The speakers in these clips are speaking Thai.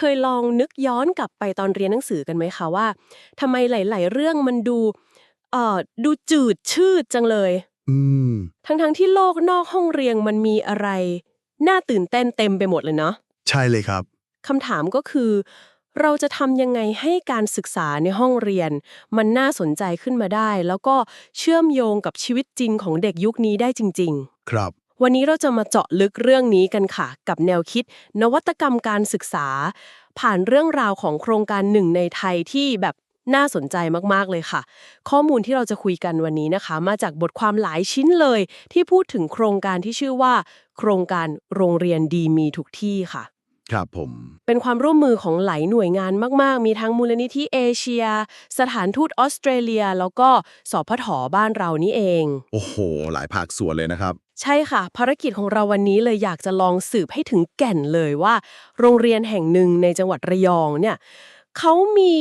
เคยลองนึกย้อนกลับไปตอนเรียนหนังสือกันไหมคะว่าทำไมหลาย ๆ เรื่องมันดูเอ่อดูจืดชืดจังเลย อืม ทั้งๆที่โลกนอกห้องเรียนมันมีอะไร น่าตื่นเต้นเต็มไปหมดเลยเนาะใช่เลยครับ คำถามก็คือ เราจะทำยังไงให้การศึกษาในห้องเรียน มันน่าสนใจขึ้นมาได้ แล้วก็เชื่อมโยงกับชีวิตจริงของเด็กยุคนี้ได้จริง ๆ ครับ วันนี้เราจะมาเจาะลึกเรื่องนี้กันค่ะ กับแนวคิด นวัตกรรมการศึกษา ผ่านเรื่องราวของโครงการหนึ่งในไทยที่แบบน่าสนใจมาก ๆ เลยค่ะ ข้อมูลที่เราจะคุยกันวันนี้นะคะ มาจากบทความหลายชิ้นเลย ที่พูดถึงโครงการที่ชื่อว่า โครงการโรงเรียนดีมีทุกที่ค่ะ ครับผม เป็นความร่วมมือของหลายหน่วยงานมาก ๆ มีทั้งมูลนิธิเอเชีย สถานทูตออสเตรเลีย แล้วก็สพทบ้านเรานี่เอง โอ้โห หลายภาคส่วนเลยนะครับ ใช่ค่ะ ภารกิจของเราวันนี้เลยอยากจะลองสืบให้ถึงแก่นเลยว่า โรงเรียนแห่งหนึ่งในจังหวัดระยองเนี่ยเขามี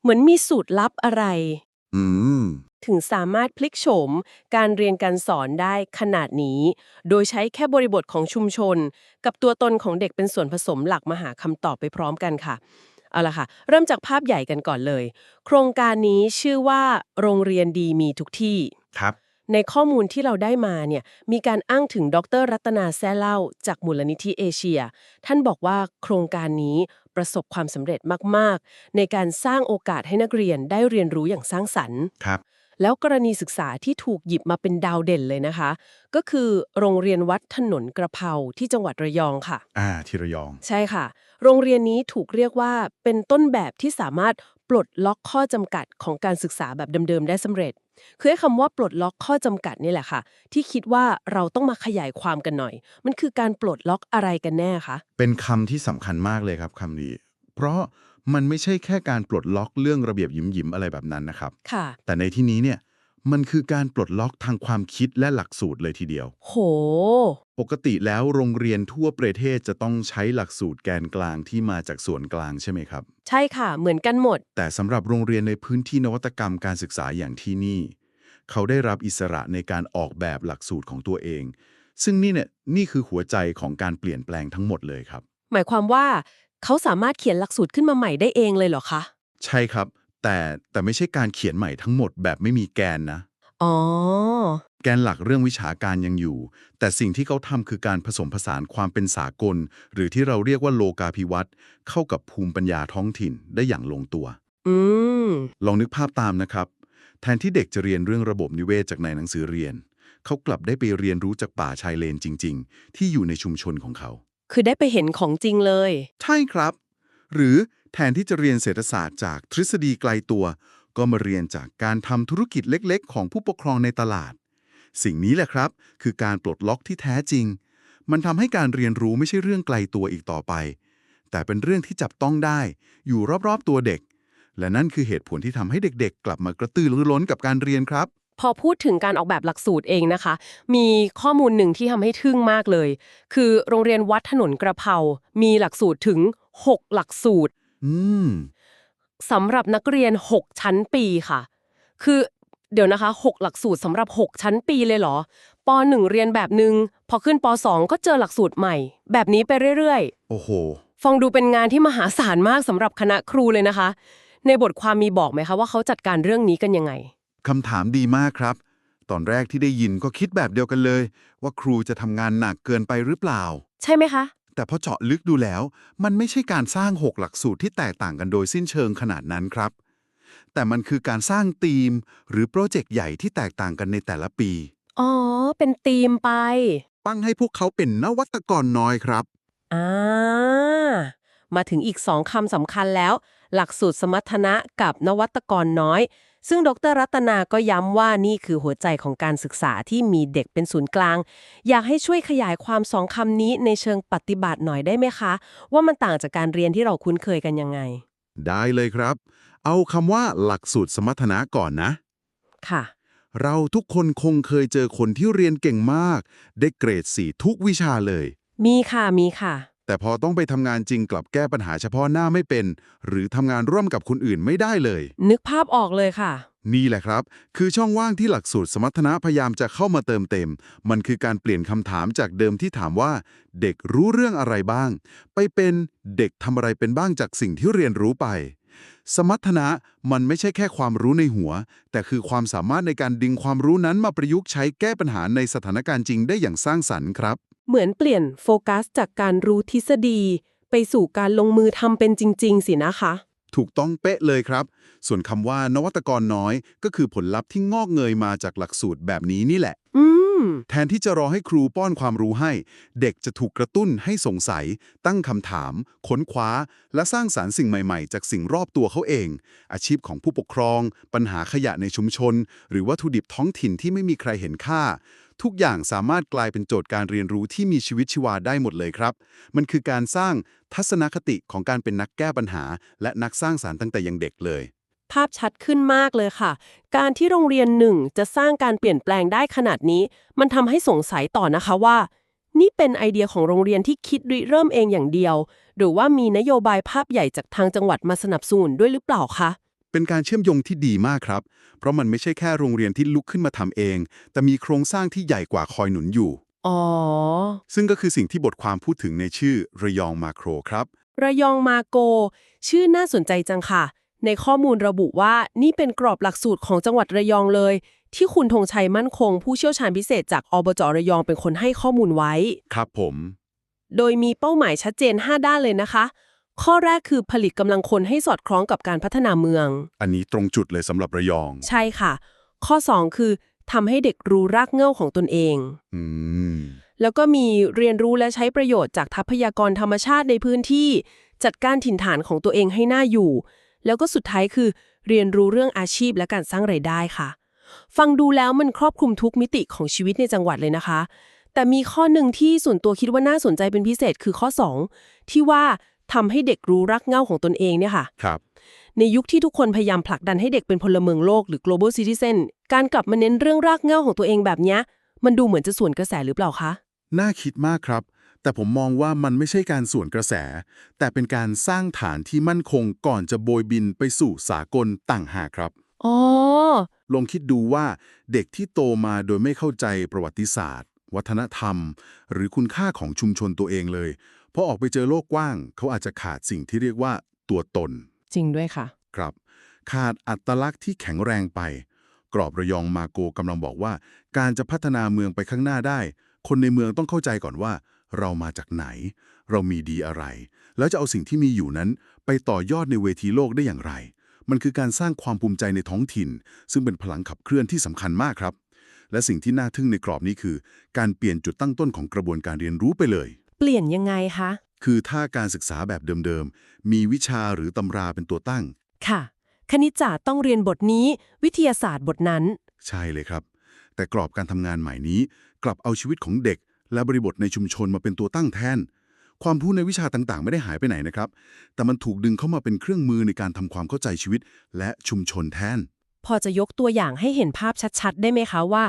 เหมือนมีสูตรลับอะไร อืม ถึงสามารถพลิกโฉมการเรียนการสอนได้ขนาดนี้ โดยใช้แค่บริบทของชุมชน กับตัวตนของเด็กเป็นส่วนผสมหลักมาหาคำตอบไปพร้อมกันค่ะ เอาละค่ะ เริ่มจากภาพใหญ่กันก่อนเลย โครงการนี้ชื่อว่า โรงเรียนดีมีทุกที่ครับในข้อมูลที่เราได้มาเนี่ยมีการอ้างถึงดรรัตนาแซ่เล่า จากมูลนิธิเอเชีย ท่านบอกว่าโครงการนี้ประสบความสำเร็จมาก ๆ ในการสร้างโอกาสให้นักเรียนได้เรียนรู้อย่างสร้างสรรค์ครับ แล้วกรณีศึกษาที่ถูกหยิบมาเป็นดาวเด่นเลยนะคะ ก็คือโรงเรียนวัดถนนกระเพราที่จังหวัดระยองค่ะ อ่า ที่ระยอง ใช่ค่ะ โรงเรียนนี้ถูกเรียกว่าเป็นต้นแบบที่สามารถปลดล็อกข้อจำกัดของการศึกษาแบบเดิมๆได้สำเร็จ คือไอ้คำว่าปลดล็อกข้อจำกัดนี่แหละค่ะ ที่คิดว่าเราต้องมาขยายความกันหน่อย มันคือการปลดล็อกอะไรกันแน่คะเป็นคำที่สำคัญมากเลยครับคำนี้ เพราะ มันไม่ใช่แค่การปลดล็อกเรื่องระเบียบหยิมหยิมๆอะไรแบบนั้นนะครับ ค่ะ แต่ในที่นี้เนี่ยมันคือการปลดล็อกทางความคิดและหลักสูตรเลยทีเดียว โห ปกติแล้วโรงเรียนทั่วประเทศจะต้องใช้หลักสูตรแกนกลางที่มาจากส่วนกลางใช่ไหมครับ ใช่ค่ะ เหมือนกันหมด แต่สำหรับโรงเรียนในพื้นที่นวัตกรรมการศึกษาอย่างที่นี่ เขาได้รับอิสระในการออกแบบหลักสูตรของตัวเอง ซึ่งนี่เนี่ยนี่คือหัวใจของการเปลี่ยนแปลงทั้งหมดเลยครับ หมายความว่า เขาสามารถเขียนหลักสูตรขึ้นมาใหม่ได้เองเลยเหรอคะ ใช่ครับ แต่แต่ไม่ใช่การเขียนใหม่ทั้งหมดแบบไม่มีแกนนะ อ๋อ แกนหลักเรื่องวิชาการยังอยู่ แต่สิ่งที่เขาทำคือการผสมผสานความเป็นสากล หรือที่เราเรียกว่าโลกาภิวัตน์เข้ากับภูมิปัญญาท้องถิ่นได้อย่างลงตัว อืม ลองนึกภาพตามนะครับ แทนที่เด็กจะเรียนเรื่องระบบนิเวศจากในหนังสือเรียน เขากลับได้ไปเรียนรู้จากป่าชายเลนจริง ๆ ที่อยู่ในชุมชนของเขา คือได้ไปเห็นของจริงเลย ใช่ครับ หรือแทนที่จะเรียนเศรษฐศาสตร์จากทฤษฎีไกลตัว ก็มาเรียนจากการทำธุรกิจเล็กๆ ของผู้ปกครองในตลาด สิ่งนี้แหละครับ คือการปลดล็อกที่แท้จริง มันทำให้การเรียนรู้ไม่ใช่เรื่องไกลตัวอีกต่อไป แต่เป็นเรื่องที่จับต้องได้ อยู่รอบๆตัวเด็ก และนั่นคือเหตุผลที่ทำให้เด็กๆ กลับมากระตือรือร้นกับการเรียนครับ พอพูดถึงการออกแบบหลักสูตรเองนะคะ มีข้อมูลหนึ่งที่ทำให้ทึ่งมากเลย คือโรงเรียนวัดถนนกระเพรามีหลักสูตรถึง 6 หลักสูตรอืมสำหรับนักเรียน 6 ชั้นปีค่ะ คือเดี๋ยวนะคะ 6 หลักสูตรสำหรับ 6 ชั้นปีเลยเหรอป .1 เรียนแบบหนึง่งพอขึ้นป .2 ก็เจอหลักสูตรใหม่ แบบนี้ไปเรื่อยโอ้โหๆฟังดูเป็นงานที่มหาศาลมากสำหรับคณะครูเลยนะคะ ในบทความมีบอกไหมคะว่าเขาจัดการเรื่องนี้กันยังไง คำถามดีมากครับ ตอนแรกที่ได้ยินก็คิดแบบเดียวกันเลย ว่าครูจะทำงานหนักเกินไปหรือเปล่า ใช่ไหมคะ แต่พอเจาะลึกดูแล้ว มันไม่ใช่การสร้าง6หลักสูตรที่แตกต่างกันโดยสิ้นเชิงขนาดนั้นครับ แต่มันคือการสร้างธีม หรือโปรเจกต์ใหญ่ที่แตกต่างกันในแต่ละปี อ๋อ เป็นธีมไปตั้งให้พวกเขาเป็นนวัตกรน้อยครับ อ่า มาถึงอีกสองคำสำคัญแล้ว หลักสูตรสมรรถนะกับนวัตกรน้อย ซึ่งดรรัตนาก็ย้ำว่านี่คือหัวใจของการศึกษาที่มีเด็กเป็นศูนย์กลาง อยากให้ช่วยขยายความสองคำนี้ในเชิงปฏิบัติหน่อยได้ไหมคะ ว่ามันต่างจากการเรียนที่เราคุ้นเคยกันยังไง ได้เลยครับ เอาคำว่าหลักสูตรสมรรถนะก่อนนะ ค่ะ เราทุกคนคงเคยเจอคนที่เรียนเก่งมาก ได้เกรดสี่ทุกวิชาเลย มีค่ะมีค่ะ แต่พอต้องไปทำงานจริงกลับแก้ปัญหาเฉพาะหน้าไม่เป็น หรือทำงานร่วมกับคนอื่นไม่ได้เลย นึกภาพออกเลยค่ะ นี่แหละครับ คือช่องว่างที่หลักสูตรสมรรถนะพยายามจะเข้ามาเติมเต็ม มันคือการเปลี่ยนคำถามจากเดิมที่ถามว่า เด็กรู้เรื่องอะไรบ้าง ไปเป็นเด็กทำอะไรเป็นบ้างจากสิ่งที่เรียนรู้ไป สมรรถนะมันไม่ใช่แค่ความรู้ในหัว แต่คือความสามารถในการดึงความรู้นั้นมาประยุกต์ใช้แก้ปัญหาในสถานการณ์จริงได้อย่างสร้างสรรค์ครับ เหมือนเปลี่ยนโฟกัสจากการรู้ทฤษฎี ไปสู่การลงมือทำเป็นจริง ๆ สินะคะ ถูกต้องเป๊ะเลยครับ ส่วนคำว่านวัตกรน้อย ก็คือผลลัพธ์ที่งอกเงยมาจากหลักสูตรแบบนี้นี่แหละ อืม แทนที่จะรอให้ครูป้อนความรู้ให้ เด็กจะถูกกระตุ้นให้สงสัย ตั้งคำถาม ค้นคว้า และสร้างสารรค์สิ่งใหม่ๆ จากสิ่งรอบตัวเขาเอง อาชีพของผู้ปกครอง ปัญหาขยะในชุมชน หรือวัตถุดิบท้องถิ่นที่ไม่มีใครเห็นค่า ทุกอย่างสามารถกลายเป็นโจทย์การเรียนรู้ที่มีชีวิตชีวาได้หมดเลยครับ มันคือการสร้างทัศนคติของการเป็นนักแก้ปัญหา และนักสร้างสารรค์ตั้งแต่ยังเด็กเลย ภาพชัดขึ้นมากเลยค่ะ การที่โรงเรียนหนึ่งจะสร้างการเปลี่ยนแปลงได้ขนาดนี้ มันทำให้สงสัยต่อนะคะว่า นี่เป็นไอเดียของโรงเรียนที่คิดริเริ่มเองอย่างเดียว หรือว่ามีนโยบายภาพใหญ่จากทางจังหวัดมาสนับสนุนด้วยหรือเปล่าคะ เป็นการเชื่อมโยงที่ดีมากครับ เพราะมันไม่ใช่แค่โรงเรียนที่ลุกขึ้นมาทำเอง แต่มีโครงสร้างที่ใหญ่กว่าคอยหนุนอยู่ อ๋อ ซึ่งก็คือสิ่งที่บทความพูดถึงในชื่อระยองมาโครครับ ระยองมาโก ชื่อน่าสนใจจังค่ะ ในข้อมูลระบุว่านี่เป็นกรอบหลักสูตรของจังหวัดระยองเลย ที่คุณธงชัยมั่นคง ผู้เชี่ยวชาญพิเศษจากอบจระยองเป็นคนให้ข้อมูลไว้ ครับผม โดยมีเป้าหมายชัดเจน 5 ด้านเลยนะคะ ข้อแรกคือผลิตกำลังคนให้สอดคล้องกับการพัฒนาเมือง อันนี้ตรงจุดเลยสำหรับระยอง ใช่ค่ะ ข้อ 2 คือทำให้เด็กรู้รากเหง้าของตนเอง อืม แล้วก็มีเรียนรู้และใช้ประโยชน์จากทรัพยากรธรรมชาติในพื้นที่ จัดการถิ่นฐานของตัวเองให้น่าอยู่ แล้วก็สุดท้ายคือ เรียนรู้เรื่องอาชีพและการสร้างไรายได้ค่ะ ฟังดูแล้วมันครอบคลุมทุกมิติของชีวิตในจังหวัดเลยนะคะ แต่มีข้อหนึ่งที่ส่วนตัวคิดว่าน่าสนใจเป็นพิเศษคือข้อ 2 ที่ว่า ทำให้เด็กรู้รักเหง้าของตนเองเนี่ยค่ะครับ ในยุคที่ทุกคนพยายามผลักดันให้เด็กเป็นพลเมืองโลกหรือ global citizen การกลับมาเน้นเรื่องรากเหง้าของตัวเองแบบเนี้ยมันดูเหมือนจะส่วนกระแสหรือเปล่าคะ น่าคิดมากครับ แต่ผมมองว่ามันไม่ใช่การส่วนกระแส แต่เป็นการสร้างฐานที่มั่นคงก่อนจะโบยบินไปสู่สากลต่างหากครับอ๋อลองคิดดูว่าเด็กที่โตมาโดยไม่เข้าใจประวัติศาสตร์ วัฒนธรรม หรือคุณค่าของชุมชนตัวเองเลย พอออกไปเจอโลกกว้าง เขาอาจจะขาดสิ่งที่เรียกว่าตัวตน จริงด้วยค่ะ ครับ ขาดอัตลักษณ์ที่แข็งแรงไป กรอบระยองมาโกกำลังบอกว่า การจะพัฒนาเมืองไปข้างหน้าได้ คนในเมืองต้องเข้าใจก่อนว่า เรามาจากไหน เรามีดีอะไร แล้วจะเอาสิ่งที่มีอยู่นั้น ไปต่อยอดในเวทีโลกได้อย่างไร มันคือการสร้างความภูมิใจในท้องถิ่น ซึ่งเป็นพลังขับเคลื่อนที่สำคัญมากครับ และสิ่งที่น่าทึ่งในกรอบนี้คือ การเปลี่ยนจุดตั้งต้นของกระบวนการเรียนรู้ไปเลยเปลี่ยนยังไงคะ คือถ้าการศึกษาแบบเดิมๆ มีวิชาหรือตำราเป็นตัวตั้ง ค่ะ คณิตศาสตร์ต้องเรียนบทนี้ วิทยาศาสตร์บทนั้น ใช่เลยครับ แต่กรอบการทำงานใหม่นี้ กลับเอาชีวิตของเด็ก และบริบทในชุมชนมาเป็นตัวตั้งแทน ความรู้ในวิชาต่างๆ ไม่ได้หายไปไหนนะครับ แต่มันถูกดึงเข้ามาเป็นเครื่องมือในการทำความเข้าใจชีวิต และชุมชนแทน พอจะยกตัวอย่างให้เห็นภาพชัดๆ ได้ไหมคะว่า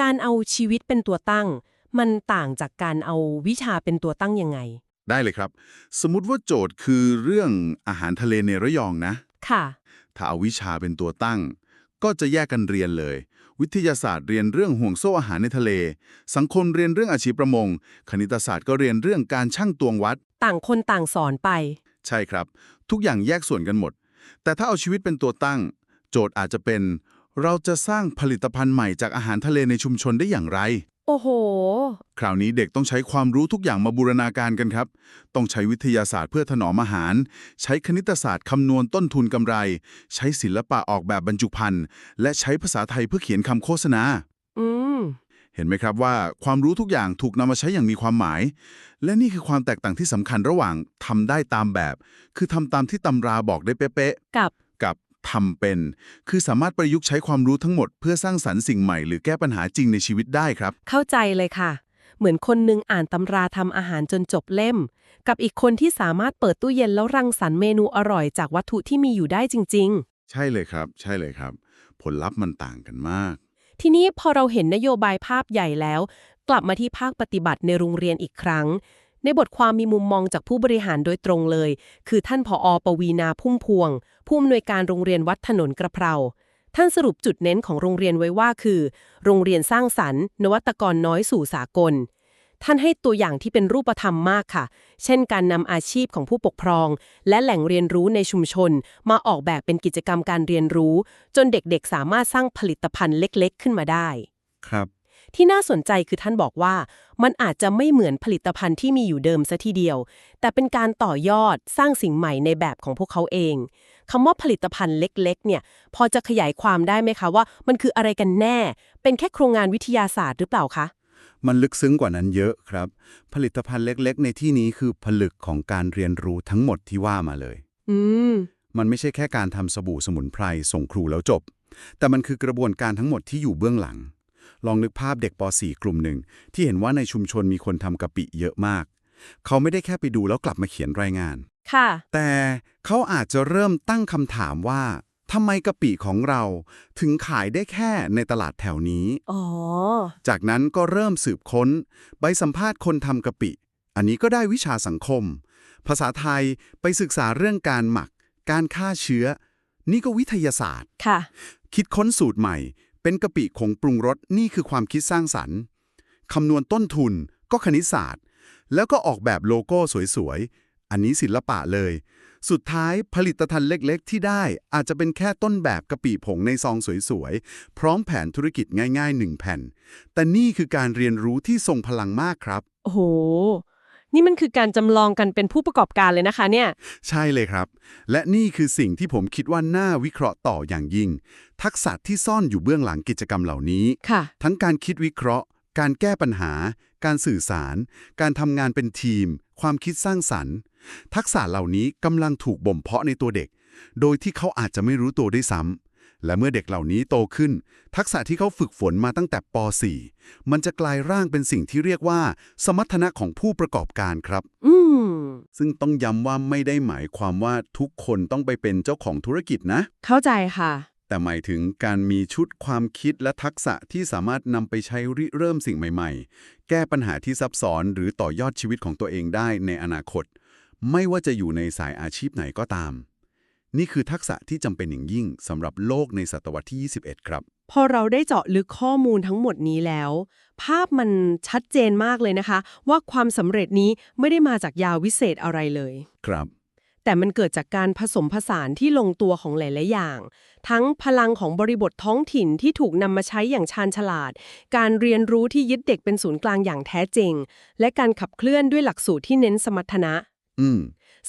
การเอาชีวิตเป็นตัวตั้ง มันต่างจากการเอาวิชาเป็นตัวตั้งยังไง ได้เลยครับ สมมติว่าโจทย์คือเรื่องอาหารทะเลในระยองนะ ค่ะ ถ้าเอาวิชาเป็นตัวตั้ง ก็จะแยกกันเรียนเลย วิทยาศาสตร์เรียนเรื่องห่วงโซ่อาหารในทะเล สังคมเรียนเรื่องอาชีพประมง คณิตศาสตร์ก็เรียนเรื่องการชั่งตวงวัด ต่างคนต่างสอนไป ใช่ครับ ทุกอย่างแยกส่วนกันหมด แต่ถ้าเอาชีวิตเป็นตัวตั้ง โจทย์อาจจะเป็น เราจะสร้างผลิตภัณฑ์ใหม่จากอาหารทะเลในชุมชนได้อย่างไร โอ้โห คราวนี้เด็กต้องใช้ความรู้ทุกอย่างมาบูรณาการกันครับ ต้องใช้วิทยาศาสตร์เพื่อถนอมอาหาร ใช้คณิตศาสตร์คำนวณต้นทุนกำไร ใช้ศิลปะออกแบบบรรจุภัณฑ์ และใช้ภาษาไทยเพื่อเขียนคำโฆษณา อืม เห็นไหมครับว่าความรู้ทุกอย่างถูกนำมาใช้อย่างมีความหมาย และนี่คือความแตกต่างที่สำคัญระหว่างทำได้ตามแบบ คือทำตามที่ตำราบอกได้เป๊ะกับๆกับ ทำเป็น คือสามารถประยุกต์ใช้ความรู้ทั้งหมด เพื่อสร้างสรรค์สิ่งใหม่หรือแก้ปัญหาจริงในชีวิตได้ครับ เข้าใจเลยค่ะ เหมือนคนหนึงอ่านตำราทำอาหารจนจบเล่ม กับอีกคนที่สามารถเปิดตู้เย็นแล้วรังสรรค์เมนูอร่อยจากวัตถุที่มีอยู่ได้จริงๆใช่เลยครับ ใช่เลยครับ ผลลัพธ์มันต่างกันมากทีนี้พอเราเห็นนโยบายภาพใหญ่แล้ว กลับมาที่ภาคปฏิบัติในโรงเรียนอีกครั้ง ในบทความมีมุมมองจากผู้บริหารโดยตรงเลย คือท่านผอปวีนาพุ่มพวง ผู้อำนวยการโรงเรียนวัดถนนกระเพราท่านสรุปจุดเน้นของโรงเรียนไว้ว่าคือ โรงเรียนสร้างสรรค์ นวัตกรน้อยสู่สากล ท่านให้ตัวอย่างที่เป็นรูปธรรมมากค่ะ เช่นการนำอาชีพของผู้ปกครอง และแหล่งเรียนรู้ในชุมชน มาออกแบบเป็นกิจกรรมการเรียนรู้ จนเด็กๆ สามารถสร้างผลิตภัณฑ์เล็กๆ ขึ้นมาได้ ครับ ที่น่าสนใจคือท่านบอกว่า มันอาจจะไม่เหมือนผลิตภัณฑ์ที่มีอยู่เดิมซะทีเดียว แต่เป็นการต่อยอดสร้างสิ่งใหม่ในแบบของพวกเขาเองคำว่าผลิตภัณฑ์เล็กๆ เนี่ย พอจะขยายความได้ไหมคะว่า มันคืออะไรกันแน่ เป็นแค่โครงงานวิทยาศาสตร์หรือเปล่าคะมันลึกซึ้งกว่านั้นเยอะครับ ผลิตภัณฑ์เล็ก ๆ ในที่นี้คือผลึกของการเรียนรู้ทั้งหมดที่ว่ามาเลย อืม มันไม่ใช่แค่การทำสบู่สมุนไพรส่งครูแล้วจบ แต่มันคือกระบวนการทั้งหมดที่อยู่เบื้องหลัง ลองนึกภาพเด็กป .4 กลุ่มหนึ่ง ที่เห็นว่าในชุมชนมีคนทำกะปิเยอะมาก เขาไม่ได้แค่ไปดูแล้วกลับมาเขียนรายงาน ค่ะ แต่เขาอาจจะเริ่มตั้งคำถามว่าทำไมกะปิของเราถึงขายได้แค่ในตลาดแถวนี้ อ๋อ จากนั้นก็เริ่มสืบค้นใบสัมภาษณ์คนทำกะปิ อันนี้ก็ได้วิชาสังคม ภาษาไทยไปศึกษาเรื่องการหมัก การฆ่าเชื้อ นี่ก็วิทยาศาสตร์ ค่ะ คิดค้นสูตรใหม่ เป็นกะปิผงปรุงรสนี่คือความคิดสร้างสรรค์คำนวณต้นทุนก็คณิตศาสตร์ แล้วก็ออกแบบโลโก้สวยๆ อันนี้ศิลปะเลย สุดท้ายผลิตภัณฑ์เล็กๆ ที่ได้อาจจะเป็นแค่ต้นแบบกะปิผงในซองสวยๆ พร้อมแผนธุรกิจง่ายๆหนึ่งแผ่น แต่นี่คือการเรียนรู้ที่ทรงพลังมากครับ โอ้โห นี่มันคือการจำลองกันเป็นผู้ประกอบการเลยนะคะเนี่ย ใช่เลยครับ และนี่คือสิ่งที่ผมคิดว่าน่าวิเคราะห์ต่ออย่างยิ่ง ทักษะที่ซ่อนอยู่เบื้องหลังกิจกรรมเหล่านี้ ค่ะ ทั้งการคิดวิเคราะห์ การแก้ปัญหา การสื่อสาร การทำงานเป็นทีม ความคิดสร้างสรรค์ ทักษะเหล่านี้กำลังถูกบ่มเพาะในตัวเด็ก โดยที่เขาอาจจะไม่รู้ตัวด้วยซ้ำ และเมื่อเด็กเหล่านี้โตขึ้น ทักษะที่เขาฝึกฝนมาตั้งแต่ป .4 มันจะกลายร่างเป็นสิ่งที่เรียกว่า สมรรถนะของผู้ประกอบการครับ อืมซึ่งต้องย้ำว่าไม่ได้หมายความว่าทุกคนต้องไปเป็นเจ้าของธุรกิจนะ เข้าใจค่ะ แต่หมายถึงการมีชุดความคิดและทักษะที่สามารถนำไปใช้ริเริ่มสิ่งใหม่ ๆ แก้ปัญหาที่ซับซ้อนหรือต่อยอดชีวิตของตัวเองได้ในอนาคต ไม่ว่าจะอยู่ในสายอาชีพไหนก็ตาม นี่คือทักษะที่จำเป็นอย่างยิ่งสำหรับโลกในศตวรรษที่ 21 ครับ พอเราได้เจาะลึกข้อมูลทั้งหมดนี้แล้ว ภาพมันชัดเจนมากเลยนะคะ ว่าความสำเร็จนี้ไม่ได้มาจากยาวิเศษอะไรเลย ครับ แต่มันเกิดจากการผสมผสานที่ลงตัวของหลาย ๆ อย่าง ทั้งพลังของบริบทท้องถิ่นที่ถูกนำมาใช้อย่างชาญฉลาด การเรียนรู้ที่ยึดเด็กเป็นศูนย์กลางอย่างแท้จริง และการขับเคลื่อนด้วยหลักสูตรที่เน้นสมรรถนะ อืม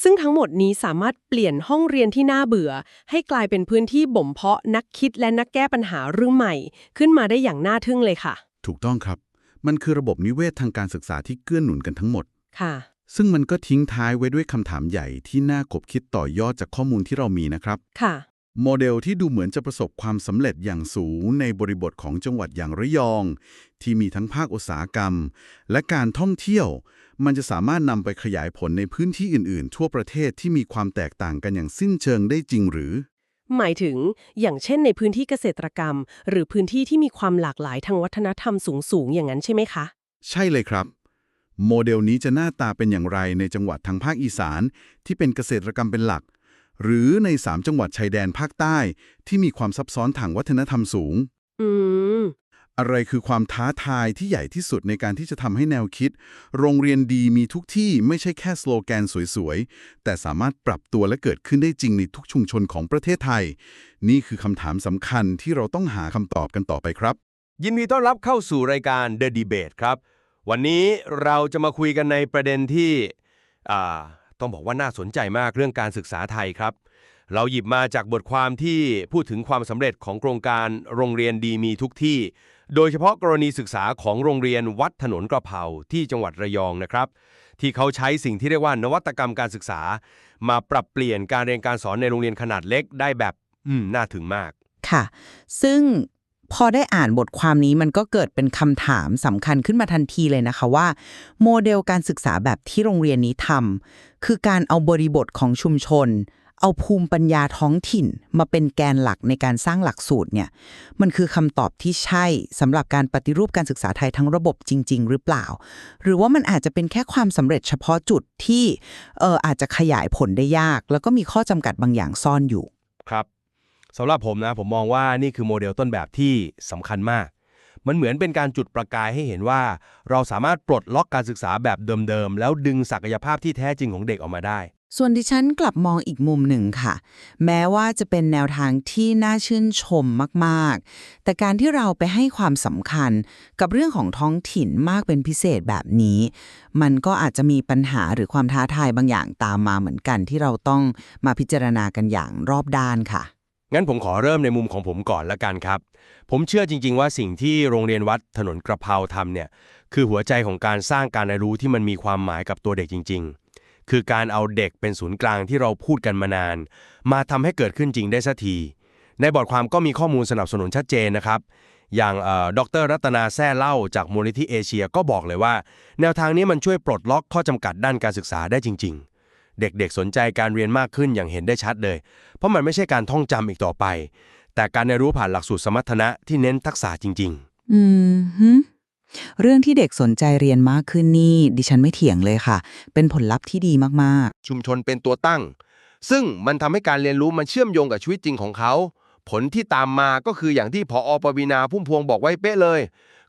ซึ่งทั้งหมดนี้สามารถเปลี่ยนห้องเรียนที่น่าเบื่อ ให้กลายเป็นพื้นที่บ่มเพาะนักคิดและนักแก้ปัญหาเรื่องใหม่ ขึ้นมาได้อย่างน่าทึ่งเลยค่ะ ถูกต้องครับ มันคือระบบนิเวศทางการศึกษาที่เกื้อหนุนกันทั้งหมดค่ะ ซึ่งมันก็ทิ้งท้ายไว้ด้วยคำถามใหญ่ที่น่าคบคิดต่อยอดจากข้อมูลที่เรามีนะครับค่ะโมเดลที่ดูเหมือนจะประสบความสำเร็จอย่างสูงในบริบทของจังหวัดอย่างระยอง ที่มีทั้งภาคอุตสาหกรรม และการท่องเที่ยว มันจะสามารถนำไปขยายผลในพื้นที่อื่นๆ ทั่วประเทศที่มีความแตกต่างกันอย่างสิ้นเชิงได้จริงหรือ หมายถึงอย่างเช่นในพื้นที่เกษตรกรรม หรือพื้นที่ที่มีความหลากหลายทางวัฒนธรรมสูงๆอย่างนั้นใช่ไหมคะ ใช่เลยครับ โมเดลนี้จะหน้าตาเป็นอย่างไรในจังหวัดทางภาคอีสาน ที่เป็นเกษตรกรรมเป็นหลัก หรือใน3จังหวัดชายแดนภาคใต้ ที่มีความซับซ้อนทางวัฒนธรรมสูง อืม อะไรคือความท้าทายที่ใหญ่ที่สุดในการที่จะทำให้แนวคิด โรงเรียนดีมีทุกที่ไม่ใช่แค่สโลแกนสวยๆ แต่สามารถปรับตัวและเกิดขึ้นได้จริงในทุกชุมชนของประเทศไทย นี่คือคำถามสำคัญที่เราต้องหาคำตอบกันต่อไปครับ ยินดีต้อนรับเข้าสู่รายการ The Debate ครับ วันนี้เราจะมาคุยกันในประเด็นที่ต้องบอกว่าน่าสนใจมากเรื่องการศึกษาไทยครับเราหยิบมาจากบทความที่พูดถึงความสำเร็จของโครงการโรงเรียนดีมีทุกที่ โดยเฉพาะกรณีศึกษาของโรงเรียนวัดถนนกระเพราที่จังหวัดระยองนะครับ ที่เขาใช้สิ่งที่เรียกว่านวัตกรรมการศึกษา มาปรับเปลี่ยนการเรียนการสอนในโรงเรียนขนาดเล็กได้แบบ อืมน่าถึงมาก ค่ะ ซึ่งพอได้อ่านบทความนี้มันก็เกิดเป็นคำถามสำคัญขึ้นมาทันทีเลยนะคะว่า โมเดลการศึกษาแบบที่โรงเรียนนี้ทำคือการเอาบริบทของชุมชน เอาภูมิปัญญาท้องถิ่นมาเป็นแกนหลักในการสร้างหลักสูตรเนี่ยมันคือคำตอบที่ใช่สำหรับการปฏิรูปการศึกษาไทยทั้งระบบจริง ๆ หรือเปล่า หรือว่ามันอาจจะเป็นแค่ความสำเร็จเฉพาะจุดที่เอออาจจะขยายผลได้ยาก แล้วก็มีข้อจำกัดบางอย่างซ่อนอยู่ครับสำหรับผมนะผมมองว่านี่คือโมเดลต้นแบบที่สำคัญมาก มันเหมือนเป็นการจุดประกายให้เห็นว่า เราสามารถปลดล็อกการศึกษาแบบเดิมๆแล้วดึงศักยภาพที่แท้จริงของเด็กออกมาได้ ส่วนดิฉันกลับมองอีกมุมหนึ่งค่ะ แม้ว่าจะเป็นแนวทางที่น่าชื่นชมมากๆ แต่การที่เราไปให้ความสำคัญกับเรื่องของท้องถิ่นมากเป็นพิเศษแบบนี้ มันก็อาจจะมีปัญหาหรือความท้าทายบางอย่างตามมาเหมือนกันที่เราต้องมาพิจารณากันอย่างรอบด้านค่ะ งั้นผมขอเริ่มในมุมของผมก่อนละกันครับ ผมเชื่อจริง ๆ ว่าสิ่งที่โรงเรียนวัดถนนกระเพราทำเนี่ยคือหัวใจของการสร้างการเรียนรู้ที่มันมีความหมายกับตัวเด็กจริง ๆ คือการเอาเด็กเป็นศูนย์กลางที่เราพูดกันมานาน มาทำให้เกิดขึ้นจริงได้สักที ในบทความก็มีข้อมูลสนับสนุนชัดเจนนะครับ อย่างเอ่อดรรัตนาแซ่เล่าจากมูลนิธิเอเชียก็บอกเลยว่า แนวทางนี้มันช่วยปลดล็อกข้อจำกัดด้านการศึกษาได้จริง ๆเด็กๆ สนใจการเรียนมากขึ้นอย่างเห็นได้ชัดเลย เพราะมันไม่ใช่การท่องจำอีกต่อไป แต่การเรียนรู้ผ่านหลักสูตรสมรรถนะที่เน้นทักษะจริงอืม เรื่องที่เด็กสนใจเรียนมากขึ้นนี่ ดิฉันไม่เถียงเลยค่ะ เป็นผลลัพธ์ที่ดีมากๆชุมชนเป็นตัวตั้ง ซึ่งมันทำให้การเรียนรู้มันเชื่อมโยงกับชีวิตจริงของเขา ผลที่ตามมาก็คืออย่างที่พออปวีนาพุ่มพวงบอกไว้เป๊ะเลย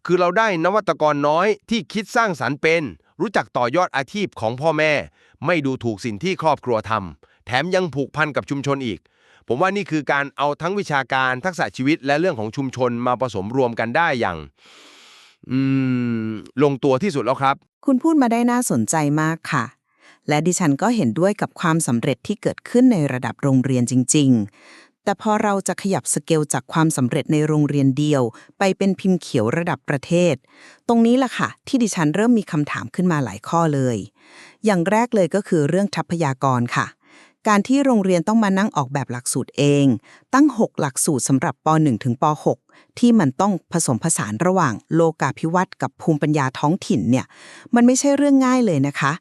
คือเราได้นวัตกรน้อยที่คิดสร้างสรรค์เป็น รู้จักต่อยอดอาชีพของพ่อแม่ ไม่ดูถูกสิ่งที่ครอบครัวทำแถมยังผูกพันกับชุมชนอีก ผมว่านี่คือการเอาทั้งวิชาการทักษะชีวิตและเรื่องของชุมชนมาผสมรวมกันได้อย่าง ลงตัวที่สุดแล้วครับ คุณพูดมาได้น่าสนใจมากค่ะ และดิฉันก็เห็นด้วยกับความสำเร็จที่เกิดขึ้นในระดับโรงเรียนจริง ๆ แต่พอเราจะขยับสเกลจากความสำเร็จในโรงเรียนเดียว ไปเป็นพิมพ์เขียวระดับประเทศ ตรงนี้ล่ะค่ะ ที่ดิฉันเริ่มมีคำถามขึ้นมาหลายข้อเลย อย่างแรกเลยก็คือเรื่องทรัพยากรค่ะ การที่โรงเรียนต้องมานั่งออกแบบหลักสูตรเอง ตั้ง 6 หลักสูตรสำหรับป .1 ถึงป .6 ที่มันต้องผสมผสานระหว่างโลกาภิวัตน์กับภูมิปัญญาท้องถิ่นเนี่ย มันไม่ใช่เรื่องง่ายเลยนะคะ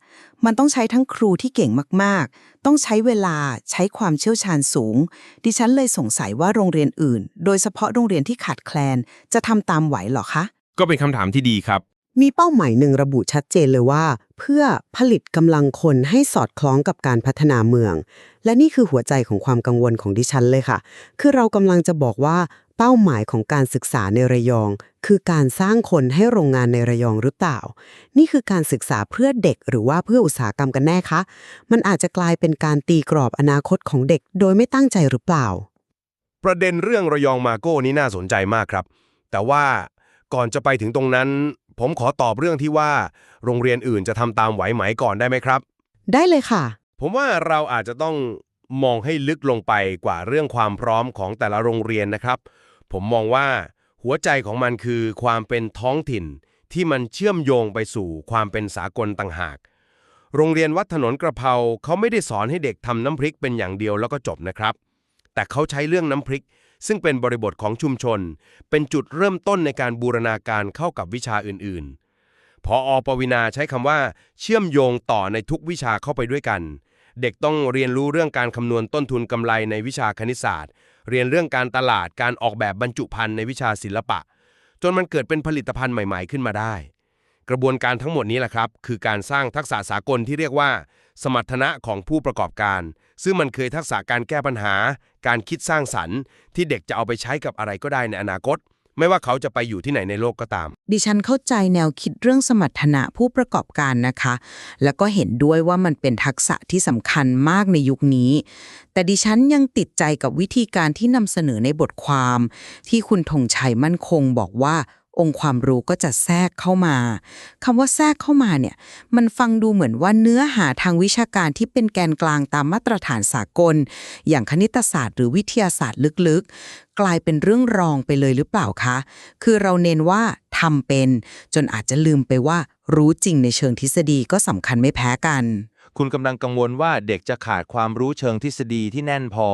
มันต้องใช้ทั้งครูที่เก่งมากๆ ต้องใช้เวลาใช้ความเชี่ยวชาญสูง ดิฉันเลยสงสัยว่าโรงเรียนอื่น โดยเฉพาะโรงเรียนที่ขาดแคลน จะทำตามไหวหรอคะก็เป็นคำถามที่ดีครับ มีเป้าหมายหนึ่งระบุชัดเจนเลยว่า เพื่อผลิตกำลังคนให้สอดคล้องกับการพัฒนาเมือง และนี่คือหัวใจของความกังวลของดิฉันเลยค่ะ คือเรากำลังจะบอกว่าเป้าหมายของการศึกษาในระยอง คือการสร้างคนให้โรงงานในระยองหรือเปล่า นี่คือการศึกษาเพื่อเด็กหรือว่าเพื่ออุตสาหกรรมกันแน่คะ มันอาจจะกลายเป็นการตีกรอบอนาคตของเด็กโดยไม่ตั้งใจหรือเปล่า ประเด็นเรื่องระยองมาโก้นี้น่าสนใจมากครับ แต่ว่าก่อนจะไปถึงตรงนั้น ผมขอตอบเรื่องที่ว่า โรงเรียนอื่นจะทำตามไหวไหมก่อนได้ไหมครับ ได้เลยค่ะ ผมว่าเราอาจจะต้องมองให้ลึกลงไปกว่าเรื่องความพร้อมของแต่ละโรงเรียนนะครับ ผมมองว่าหัวใจของมันคือความเป็นท้องถิ่น ที่มันเชื่อมโยงไปสู่ความเป็นสากลต่างหาก โรงเรียนวัดถนนกระเพราเขาไม่ได้สอนให้เด็กทำน้ำพริกเป็นอย่างเดียวแล้วก็จบนะครับ แต่เขาใช้เรื่องน้ำพริก ซึ่งเป็นบริบทของชุมชน เป็นจุดเริ่มต้นในการบูรณาการเข้ากับวิชาอื่นๆ พออปวินาใช้คำว่า เชื่อมโยงต่อในทุกวิชาเข้าไปด้วยกัน เด็กต้องเรียนรู้เรื่องการคำนวณต้นทุนกำไรในวิชาคณิตศาสตร์ เรียนเรื่องการตลาดการออกแบบบรรจุภัณฑ์ในวิชาศิลปะ จนมันเกิดเป็นผลิตภัณฑ์ใหม่ ๆ ขึ้นมาได้ กระบวนการทั้งหมดนี้แหละครับ คือการสร้างทักษะสากลที่เรียกว่า สมรรถนะของผู้ประกอบการ ซึ่งมันเคยทักษะการแก้ปัญหา การคิดสร้างสรรค์ ที่เด็กจะเอาไปใช้กับอะไรก็ได้ในอนาคต ไม่ว่าเขาจะไปอยู่ที่ไหนในโลกก็ตาม ดิฉันเข้าใจแนวคิดเรื่องสมรรถนะผู้ประกอบการนะคะ แล้วก็เห็นด้วยว่ามันเป็นทักษะที่สำคัญมากในยุคนี้ แต่ดิฉันยังติดใจกับวิธีการที่นำเสนอในบทความ ที่คุณธงชัยมั่นคงบอกว่า องค์ความรู้ก็จะแทรกเข้ามาคำว่าแทรกเข้ามาเนี่ยมันฟังดูเหมือนว่าเนื้อหาทางวิชาการที่เป็นแกนกลางตามมาตรฐานสากล อย่างคณิตศาสตร์หรือวิทยาศาสตร์ลึกๆ กลายเป็นเรื่องรองไปเลยหรือเปล่าคะ คือเราเน้นว่าทำเป็น จนอาจจะลืมไปว่ารู้จริงในเชิงทฤษฎีก็สำคัญไม่แพ้กัน คุณกำลังกังวลว่าเด็กจะขาดความรู้เชิงทฤษฎีที่แน่นพอ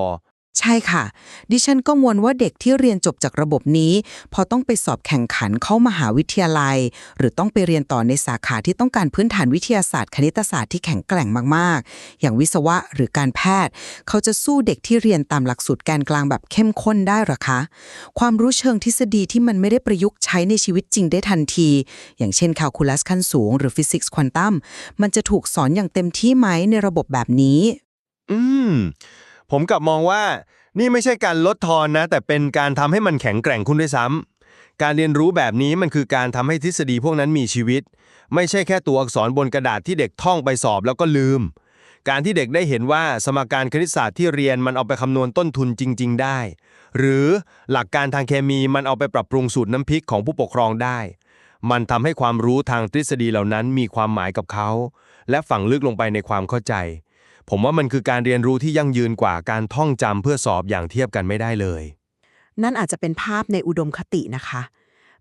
ใช่ค่ะ ดิฉันก็มวนว่าเด็กที่เรียนจบจากระบบนี้ พอต้องไปสอบแข่งขันเข้ามหาวิทยาลัย หรือต้องไปเรียนต่อในสาขาที่ต้องการพื้นฐานวิทยาศาสตร์ คณิตศาสตร์ที่แข็งแกร่งมากๆ อย่างวิศวะหรือการแพทย์ เขาจะสู้เด็กที่เรียนตามหลักสูตรแกนกลางแบบเข้มข้นได้หรอคะ ความรู้เชิงทฤษฎีที่มันไม่ได้ประยุกต์ใช้ในชีวิตจริงได้ทันที อย่างเช่นแคลคูลัสขั้นสูง หรือฟิสิกส์ควอนตัมมันจะถูกสอนอย่างเต็มที่ไหมในระบบแบบนี้ อืม ผมกลับมองว่านี่ไม่ใช่การลดทอนนะ แต่เป็นการทำให้มันแข็งแกร่งขึ้นด้วยซ้ำการเรียนรู้แบบนี้มันคือการทำให้ทฤษฎีพวกนั้นมีชีวิต ไม่ใช่แค่ตัวอักษรบนกระดาษที่เด็กท่องไปสอบแล้วก็ลืม การที่เด็กได้เห็นว่าสมการคณิตศาสตร์ที่เรียนมันเอาไปคำนวณต้นทุนจริง ๆ ได้ หรือหลักการทางเคมีมันเอาไปปรับปรุงสูตรน้ำพริกของผู้ปกครองได้ มันทำให้ความรู้ทางทฤษฎีเหล่านั้นมีความหมายกับเขา และฝังลึกลงไปในความเข้าใจ ผมว่ามันคือการเรียนรู้ที่ยั่งยืนกว่าการท่องจำเพื่อสอบอย่างเทียบกันไม่ได้เลย นั่นอาจจะเป็นภาพในอุดมคตินะคะ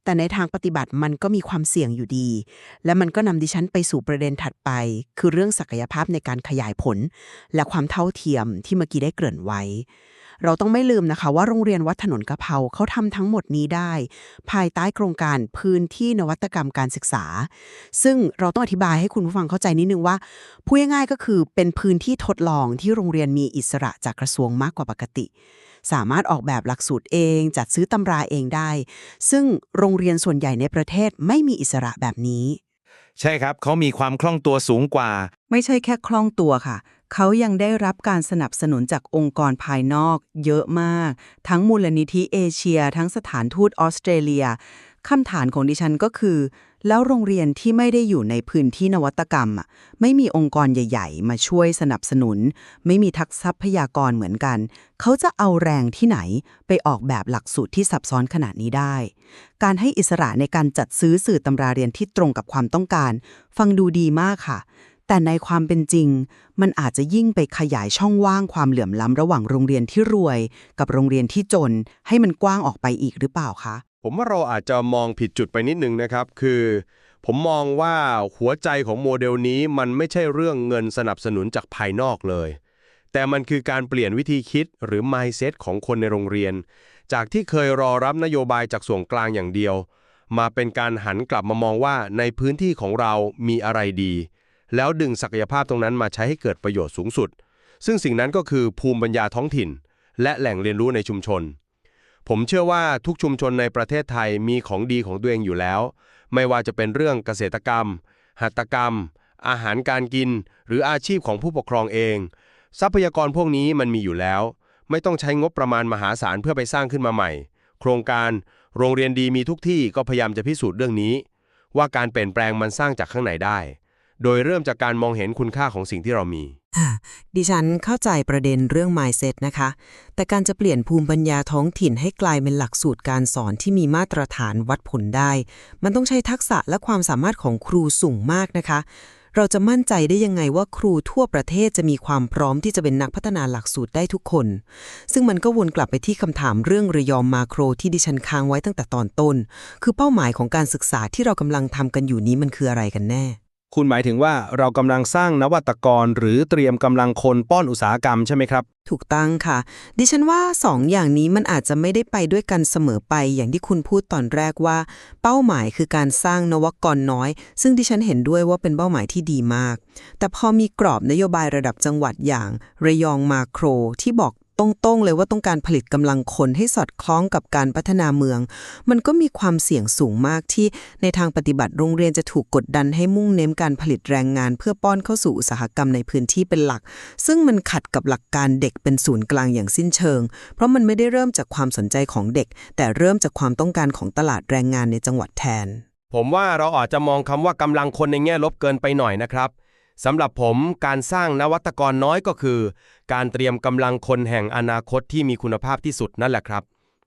แต่ในทางปฏิบัติมันก็มีความเสี่ยงอยู่ดี และมันก็นำดิฉันไปสู่ประเด็นถัดไป คือเรื่องศักยภาพในการขยายผล และความเท่าเทียมที่เมื่อกี้ได้เกริ่นไว้ เราต้องไม่ลืมนะคะ ว่าโรงเรียนวัดถนนกะเพราเขาทำทั้งหมดนี้ได้ ภายใต้โครงการพื้นที่นวัตกรรมการศึกษา ซึ่งเราต้องอธิบายให้คุณผู้ฟังเข้าใจนิดนึงว่าพูดง่ายๆก็คือเป็นพื้นที่ทดลองที่โรงเรียนมีอิสระจากกระทรวงมากกว่าปกติ สามารถออกแบบหลักสูตรเอง จัดซื้อตำราเองได้ ซึ่งโรงเรียนส่วนใหญ่ในประเทศไม่มีอิสระแบบนี้ ใช่ครับเขามีความคล่องตัวสูงกว่า ไม่ใช่แค่คล่องตัวค่ะ เขายังได้รับการสนับสนุนจากองค์กรภายนอก เยอะมาก ทั้งมูลนิธิเอเชีย ทั้งสถานทูตออสเตรเลียคำถามของดิฉันก็คือ แล้วโรงเรียนที่ไม่ได้อยู่ในพื้นที่นวัตกรรมไม่มีองค์กรใหญ่ ๆ มาช่วยสนับสนุน ไม่มีทักษทรัพยากรเหมือนกัน เขาจะเอาแรงที่ไหนไปออกแบบหลักสูตรที่ซับซ้อนขนาดนี้ได้ การให้อิสระในการจัดซื้อสื่อตำราเรียนที่ตรงกับความต้องการ ฟังดูดีมากค่ะ แต่ในความเป็นจริง มันอาจจะยิ่งไปขยายช่องว่างความเหลื่อมล้ำระหว่างโรงเรียนที่รวย กับโรงเรียนที่จน ให้มันกว้างออกไปอีกหรือเปล่าคะ ผมว่าเราอาจจะมองผิดจุดไปนิดนึงนะครับ คือ ผมมองว่าหัวใจของโมเดลนี้มันไม่ใช่เรื่องเงินสนับสนุนจากภายนอกเลย แต่มันคือการเปลี่ยนวิธีคิดหรือ mindset ของคนในโรงเรียน จากที่เคยรอรับนโยบายจากส่วนกลางอย่างเดียว มาเป็นการหันกลับมามองว่าในพื้นที่ของเรามีอะไรดี แล้วดึงศักยภาพตรงนั้นมาใช้ให้เกิดประโยชน์สูงสุด ซึ่งสิ่งนั้นก็คือภูมิปัญญาท้องถิ่น และแหล่งเรียนรู้ในชุมชน ผมเชื่อว่าทุกชุมชนในประเทศไทยมีของดีของตัวเองอยู่แล้ว ไม่ว่าจะเป็นเรื่องเกษตรกรรม หัตถกรรม อาหารการกิน หรืออาชีพของผู้ปกครองเอง ทรัพยากรพวกนี้มันมีอยู่แล้ว ไม่ต้องใช้งบประมาณมหาศาลเพื่อไปสร้างขึ้นมาใหม่ โครงการโรงเรียนดีมีทุกที่ก็พยายามจะพิสูจน์เรื่องนี้ ว่าการเปลี่ยนแปลงมันสร้างจากข้างในได้ โดยเริ่มจากการมองเห็นคุณค่าของสิ่งที่เรามี ดิฉันเข้าใจประเด็นเรื่อง mindset นะคะ แต่การจะเปลี่ยนภูมิปัญญาท้องถิ่นให้กลายเป็นหลักสูตรการสอนที่มีมาตรฐานวัดผลได้ มันต้องใช้ทักษะและความสามารถของครูสูงมากนะคะ เราจะมั่นใจได้ยังไงว่าครูทั่วประเทศจะมีความพร้อมที่จะเป็นนักพัฒนาหลักสูตรได้ทุกคน ซึ่งมันก็วนกลับไปที่คำถามเรื่องระยอมมาโครที่ดิฉันค้างไว้ตั้งแต่ตอนต้น คือเป้าหมายของการศึกษาที่เรากำลังทำกันอยู่นี้มันคืออะไรกันแน่ คุณหมายถึงว่าเรากำลังสร้างนวัตกร หรือเตรียมกำลังคนป้อนอุตสาหกรรมใช่ไหมครับ ถูกต้องค่ะ ดิฉันว่าสองอย่างนี้มันอาจจะไม่ได้ไปด้วยกันเสมอไปอย่างที่คุณพูดตอนแรกว่า เป้าหมายคือการสร้างนวัตกรน้อย ซึ่งดิฉันเห็นด้วยว่าเป็นเป้าหมายที่ดีมาก แต่พอมีกรอบนโยบายระดับจังหวัดอย่าง ระยองมาโครที่บอก งๆเลยว่าต้องการผลิตกำลังคนให้สอดคล้องกับการพัฒนาเมือง มันก็มีความเสี่ยงสูงมากที่ในทางปฏิบัติโรงเรียนจะถูกกดดันให้มุ่งเน้นการผลิตแรงงาน เพื่อป้อนเข้าสู่อุตสาหกรรมในพื้นที่เป็นหลัก ซึ่งมันขัดกับหลักการเด็กเป็นศูนย์กลางอย่างสิ้นเชิง เพราะมันไม่ได้เริ่มจากความสนใจของเด็ก แต่เริ่มจากความต้องการของตลาดแรงงานในจังหวัดแทน ผมว่าเราอาจจะมองคำว่ากำลังคนในแง่ลบเกินไปหน่อยนะครับ สำหรับผมการสร้างนวัตกรน้อยก็คือ การเตรียมกำลังคนแห่งอนาคตที่มีคุณภาพที่สุดนั่นแหละครับ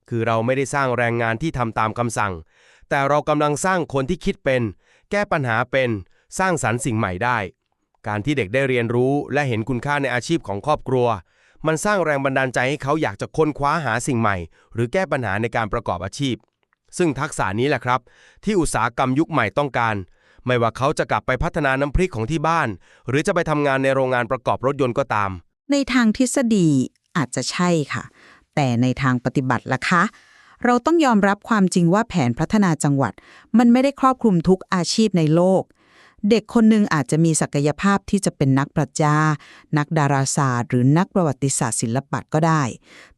คือเราไม่ได้สร้างแรงงานที่ทำตามคำสั่ง แต่เรากำลังสร้างคนที่คิดเป็น แก้ปัญหาเป็น สร้างสรรค์สิ่งใหม่ได้ การที่เด็กได้เรียนรู้และเห็นคุณค่าในอาชีพของครอบครัว มันสร้างแรงบันดาลใจให้เขาอยากจะค้นคว้าหาสิ่งใหม่ หรือแก้ปัญหาในการประกอบอาชีพ ซึ่งทักษะนี้แหละครับ ที่อุตสาหกรรมยุคใหม่ต้องการ ไม่ว่าเขาจะกลับไปพัฒนาน้ำพริกของที่บ้าน หรือจะไปทำงานในโรงงานประกอบรถยนต์ก็ตาม ในทางทฤษฎีอาจจะใช่ค่ะ แต่ในทางปฏิบัติล่ะคะ เราต้องยอมรับความจริงว่าแผนพัฒนาจังหวัด มันไม่ได้ครอบคลุมทุกอาชีพในโลก เด็กคนหนึ่งอาจจะมีศักยภาพที่จะเป็นนักปรัชญา นักดาราศาสตร์ หรือนักประวัติศาสตร์ศิลปะก็ได้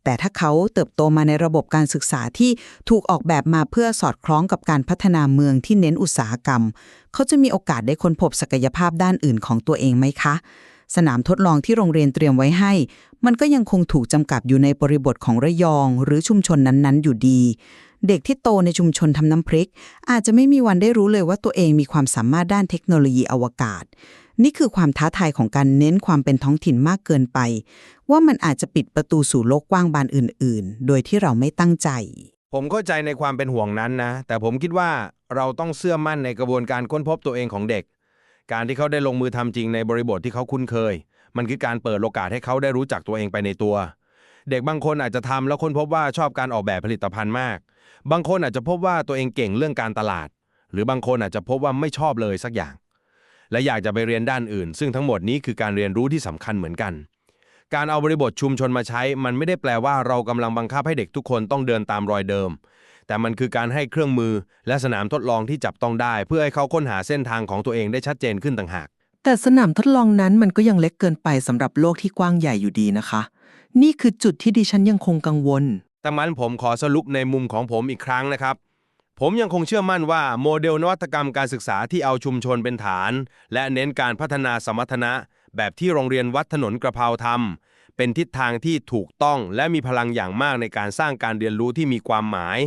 แต่ถ้าเขาเติบโตมาในระบบการศึกษาที่ถูกออกแบบมาเพื่อสอดคล้องกับการพัฒนาเมืองที่เน้นอุตสาหกรรม เขาจะมีโอกาสได้ค้นพบศักยภาพด้านอื่นของตัวเองไหมคะ สนามทดลองที่โรงเรียนเตรียมไว้ให้ มันก็ยังคงถูกจำกัดอยู่ในบริบทของระยอง หรือชุมชนนั้นๆ อยู่ดี เด็กที่โตในชุมชนทำน้ำพริก อาจจะไม่มีวันได้รู้เลยว่าตัวเองมีความสามารถด้านเทคโนโลยีอวกาศ นี่คือความท้าทายของการเน้นความเป็นท้องถิ่นมากเกินไป ว่ามันอาจจะปิดประตูสู่โลกกว้างบานอื่น ๆ โดยที่เราไม่ตั้งใจ ผมเข้าใจในความเป็นห่วงนั้นนะ แต่ผมคิดว่าเราต้องเชื่อมั่นในกระบวนการค้นพบตัวเองของเด็ก การที่เขาได้ลงมือทำจริงในบริบทที่เขาคุ้นเคย มันคือการเปิดโอกาสให้เขาได้รู้จักตัวเองไปในตัว เด็กบางคนอาจจะทำแล้วค้นพบว่าชอบการออกแบบผลิตภัณฑ์มาก บางคนอาจจะพบว่าตัวเองเก่งเรื่องการตลาด หรือบางคนอาจจะพบว่าไม่ชอบเลยสักอย่าง และอยากจะไปเรียนด้านอื่น ซึ่งทั้งหมดนี้คือการเรียนรู้ที่สำคัญเหมือนกัน การเอาบริบทชุมชนมาใช้ มันไม่ได้แปลว่าเรากำลังบังคับให้เด็กทุกคนต้องเดินตามรอยเดิม แต่มันคือการให้เครื่องมือและสนามทดลองที่จับต้องได้ เพื่อให้เขาค้นหาเส้นทางของตัวเองได้ชัดเจนขึ้นต่างหาก แต่สนามทดลองนั้นมันก็ยังเล็กเกินไปสำหรับโลกที่กว้างใหญ่อยู่ดีนะคะ นี่คือจุดที่ดิฉันยังคงกังวล แต่มันผมขอสรุปในมุมของผมอีกครั้งนะครับ ผมยังคงเชื่อมั่นว่าโมเดลนวัตกรรมการศึกษาที่เอาชุมชนเป็นฐาน และเน้นการพัฒนาสมรรถนะ แบบที่โรงเรียนวัดถนนกระเพราทำเป็นทิศทางที่ถูกต้องและมีพลังอย่างมากในการสร้างการเรียนรู้ที่มีความหมาย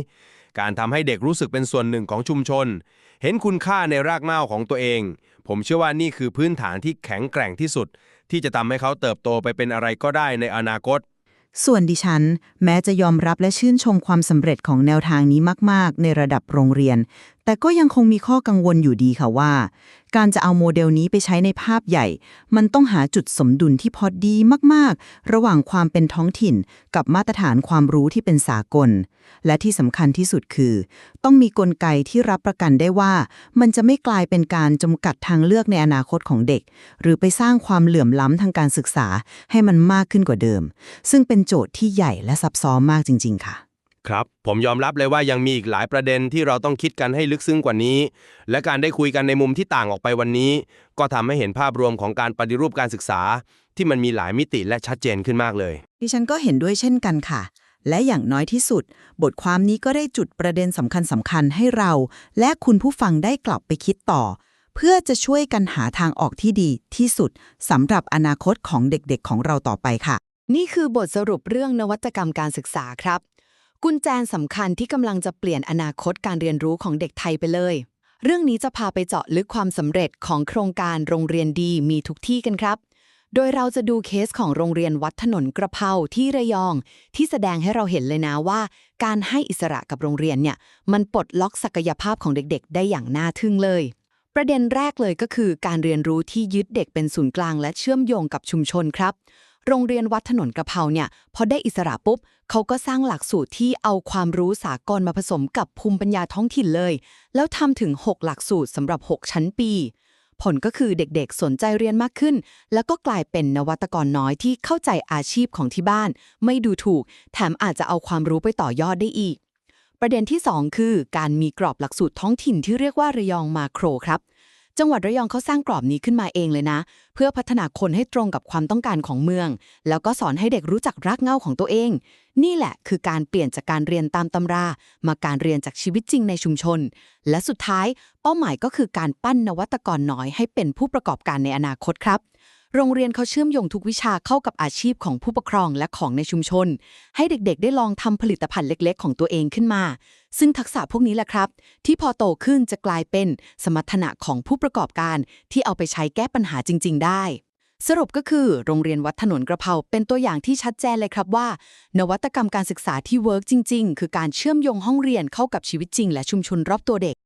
การทำให้เด็กรู้สึกเป็นส่วนหนึ่งของชุมชน เห็นคุณค่าในรากเหง้าของตัวเอง ผมเชื่อว่านี่คือพื้นฐานที่แข็งแกร่งที่สุด ที่จะทำให้เขาเติบโตไปเป็นอะไรก็ได้ในอนาคต ส่วนดิฉัน แม้จะยอมรับและชื่นชมความสำเร็จของแนวทางนี้มาก ๆ ในระดับโรงเรียน แต่ก็ยังคงมีข้อกังวลอยู่ดีค่ะว่า การจะเอาโมเดลนี้ไปใช้ในภาพใหญ่ มันต้องหาจุดสมดุลที่พอดีมากๆ ระหว่างความเป็นท้องถิ่น กับมาตรฐานความรู้ที่เป็นสากล และที่สำคัญที่สุดคือ ต้องมีกลไกที่รับประกันได้ว่า มันจะไม่กลายเป็นการจำกัดทางเลือกในอนาคตของเด็ก หรือไปสร้างความเหลื่อมล้ำทางการศึกษาให้มันมากขึ้นกว่าเดิม ซึ่งเป็นโจทย์ที่ใหญ่และซับซ้อนมากจริง ๆ ค่ะ ครับ ผมยอมรับเลยว่ายังมีอีกหลายประเด็นที่เราต้องคิดกันให้ลึกซึ้งกว่านี้ และการได้คุยกันในมุมที่ต่างออกไปวันนี้ ก็ทำให้เห็นภาพรวมของการปฏิรูปการศึกษา ที่มันมีหลายมิติและชัดเจนขึ้นมากเลย ดิฉันก็เห็นด้วยเช่นกันค่ะ และอย่างน้อยที่สุด บทความนี้ก็ได้จุดประเด็นสำคัญสำคัญๆให้เรา และคุณผู้ฟังได้กลับไปคิดต่อ เพื่อจะช่วยกันหาทางออกที่ดีที่สุดสำหรับอนาคตของเด็กๆของเราต่อไปค่ะ นี่คือบทสรุปเรื่องนวัตกรรมการศึกษาครับ กุญแจสำคัญที่กำลังจะเปลี่ยนอนาคตการเรียนรู้ของเด็กไทยไปเลย เรื่องนี้จะพาไปเจาะลึกความสำเร็จของโครงการโรงเรียนดีมีทุกที่กันครับ โดยเราจะดูเคสของโรงเรียนวัดถนนกระเพราที่ระยอง ที่แสดงให้เราเห็นเลยนะว่า การให้อิสระกับโรงเรียนเนี่ยมันปลดล็อกศักยภาพของเด็กๆ ได้อย่างน่าทึ่งเลย ประเด็นแรกเลยก็คือ การเรียนรู้ที่ยึดเด็กเป็นศูนย์กลางและเชื่อมโยงกับชุมชนครับ โรงเรียนวัดถนนกระเพราเนี่ยพอได้อิสระปุ๊บเขาก็สร้างหลักสูตรที่เอาความรู้สากลมาผสมกับภูมิปัญญาท้องถิ่นเลย แล้วทำถึง 6 หลักสูตรสำหรับ 6 ชั้นปี ผลก็คือเด็กๆ สนใจเรียนมากขึ้น แล้วก็กลายเป็นนวัตกรน้อยที่เข้าใจอาชีพของที่บ้าน ไม่ดูถูก แถมอาจจะเอาความรู้ไปต่อยอดได้อีก ประเด็นที่ 2 คือ การมีกรอบหลักสูตรท้องถิ่นที่เรียกว่าระยองมาโครครับ จังหวัดระยองเขาสร้างกรอบนี้ขึ้นมาเองเลยนะ เพื่อพัฒนาคนให้ตรงกับความต้องการของเมือง แล้วก็สอนให้เด็กรู้จักรักเงาของตัวเอง นี่แหละคือการเปลี่ยนจากการเรียนตามตำรา มาการเรียนจากชีวิตจริงในชุมชน และสุดท้าย เป้าหมายก็คือการปั้นนวัตกรน้อยให้เป็นผู้ประกอบการในอนาคตครับ โรงเรียนเขาเชื่อมโยงทุกวิชาเข้ากับอาชีพของผู้ปกครองและของในชุมชน ให้เด็กๆ ได้ลองทำผลิตภัณฑ์เล็ก ๆ ของตัวเองขึ้นมา ซึ่งทักษะพวกนี้แหละครับ ที่พอโตขึ้นจะกลายเป็นสมรรถนะของผู้ประกอบการ ที่เอาไปใช้แก้ปัญหาจริง ๆ ได้สรุปก็คือโรงเรียนวัดถนนกระเพราเป็นตัวอย่างที่ชัดเจนเลยครับว่า นวัตกรรมการศึกษาที่เวิร์กจริง ๆ คือการเชื่อมโยงห้องเรียนเข้ากับชีวิตจริง และชุมชนรอบตัวเด็ก